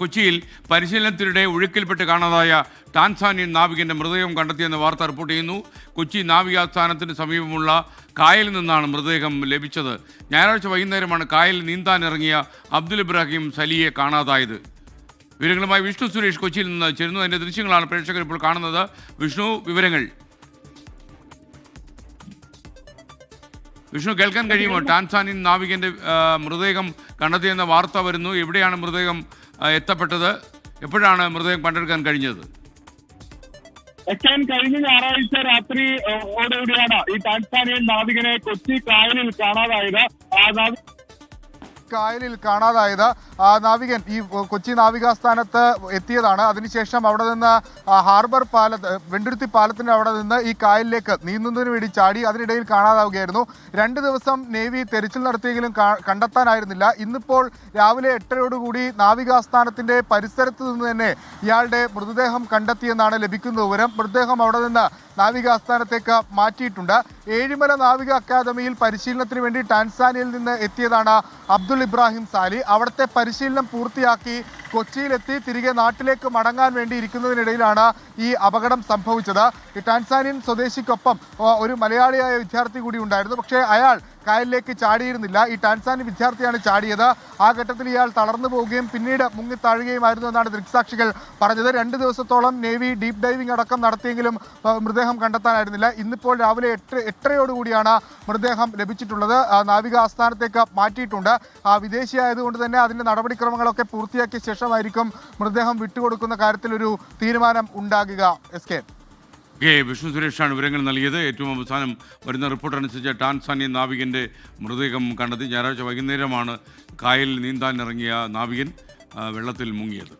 കൊച്ചിയിൽ പരിശീലനത്തിനിടെ ഒഴുക്കിൽപ്പെട്ട് കാണാതായ ടാൻസാനിയൻ നാവികന്റെ മൃതദേഹം കണ്ടെത്തിയെന്ന വാർത്ത റിപ്പോർട്ട് ചെയ്യുന്നു. കൊച്ചി നാവികാസ്ഥാനത്തിന് സമീപമുള്ള കായലിൽ നിന്നാണ് മൃതദേഹം ലഭിച്ചത്. ഞായറാഴ്ച വൈകുന്നേരമാണ് കായലിൽ നീന്താനിറങ്ങിയ അബ്ദുൽ ഇബ്രാഹിം സലിയെ കാണാതായത്. വിവരങ്ങളുമായി വിഷ്ണു സുരേഷ് കൊച്ചിയിൽ നിന്ന് ചേരുന്നു. അതിന്റെ ദൃശ്യങ്ങളാണ് പ്രേക്ഷകർ ഇപ്പോൾ കാണുന്നത്. വിഷ്ണു വിവരങ്ങൾ. വിഷ്ണു കേൾക്കാൻ കഴിയുമോ? ടാൻസാനിയൻ നാവികന്റെ മൃതദേഹം കണ്ടെത്തിയെന്ന വാർത്ത വരുന്നു. എവിടെയാണ് മൃതദേഹം എത്തപ്പെട്ടത്? എപ്പോഴാണ് മൃതദേഹം കണ്ടെടുക്കാൻ കഴിഞ്ഞത്? എത്താൻ കഴിഞ്ഞ ഞായറാഴ്ച രാത്രി ഓടോടിയാണ് ഓടുകൂടിയാണ് ഈ ടാൻസാനിയൻ നാവികനെ കൊച്ചി കായലിൽ കാണാതായത്. കായലിൽ കാണാതായത്. നാവികൻ ഈ കൊച്ചി നാവികാസ്ഥാനത്ത് എത്തിയതാണ്. അതിനുശേഷം അവിടെ നിന്ന് ഹാർബർ പാലത്ത് വെണ്ടുരുത്തി പാലത്തിന്റെ അവിടെ നിന്ന് ഈ കായലിലേക്ക് നീന്തുന്നതിന് വേണ്ടി ചാടി അതിനിടയിൽ കാണാതാവുകയായിരുന്നു. രണ്ട് ദിവസം നേവി തെരച്ചിൽ നടത്തിയെങ്കിലും കണ്ടെത്താനായിരുന്നില്ല. ഇന്നിപ്പോൾ രാവിലെ എട്ടരയോടുകൂടി നാവികാസ്ഥാനത്തിന്റെ പരിസരത്ത് നിന്ന് തന്നെ ഇയാളുടെ മൃതദേഹം കണ്ടെത്തിയെന്നാണ് ലഭിക്കുന്ന വിവരം. മൃതദേഹം അവിടെ നിന്ന് നാവികാസ്ഥാനത്തേക്ക് മാറ്റിയിട്ടുണ്ട്. ഏഴിമല നാവിക അക്കാദമിയിൽ പരിശീലനത്തിന് വേണ്ടി ടാൻസാനിയയിൽ നിന്ന് എത്തിയതാണ് അബ്ദുൾ ഇബ്രാഹിം സാലി. അവിടുത്തെ പരിശീലനം പൂർത്തിയാക്കി കൊച്ചിയിലെത്തി തിരികെ നാട്ടിലേക്ക് മടങ്ങാൻ വേണ്ടി ഇരിക്കുന്നതിനിടയിലാണ് ഈ അപകടം സംഭവിച്ചത്. ടാൻസാനിയൻ സ്വദേശിക്കൊപ്പം ഒരു മലയാളിയായ വിദ്യാർത്ഥി കൂടി ഉണ്ടായിരുന്നു. പക്ഷേ അയാൾ കായലിലേക്ക് ചാടിയിരുന്നില്ല. ഈ ടാൻസാനി വിദ്യാർത്ഥിയാണ് ചാടിയത്. ആ ഘട്ടത്തിൽ ഇയാൾ തളർന്നു പോവുകയും പിന്നീട് മുങ്ങിത്താഴുകയുമായിരുന്നു എന്നാണ് ദൃക്സാക്ഷികൾ പറഞ്ഞത്. രണ്ട് ദിവസത്തോളം നേവി ഡീപ്പ് ഡൈവിംഗ് അടക്കം നടത്തിയെങ്കിലും മൃതദേഹം കണ്ടെത്താനായിരുന്നില്ല. ഇന്നിപ്പോൾ രാവിലെ എട്ട് എട്ടരയോടുകൂടിയാണ് മൃതദേഹം ലഭിച്ചിട്ടുള്ളത്. നാവിക ആസ്ഥാനത്തേക്ക് മാറ്റിയിട്ടുണ്ട്. വിദേശിയായതുകൊണ്ട് തന്നെ അതിന്റെ നടപടിക്രമങ്ങളൊക്കെ പൂർത്തിയാക്കിയ ശേഷമായിരിക്കും മൃതദേഹം വിട്ടുകൊടുക്കുന്ന കാര്യത്തിലൊരു തീരുമാനം ഉണ്ടാകുക. S K. കെ വിഷ്ണു സുരേഷാണ് വിവരങ്ങൾ നൽകിയത്. ഏറ്റവും അവസാനം വരുന്ന റിപ്പോർട്ട് അനുസരിച്ച് ടാൻസാനിയൻ നാവികന്റെ മൃതദേഹം കണ്ടെത്തി. ഞായറാഴ്ച വൈകുന്നേരമാണ് കായലിൽ നീന്താനിറങ്ങിയ നാവികൻ വെള്ളത്തിൽ മുങ്ങിയത്.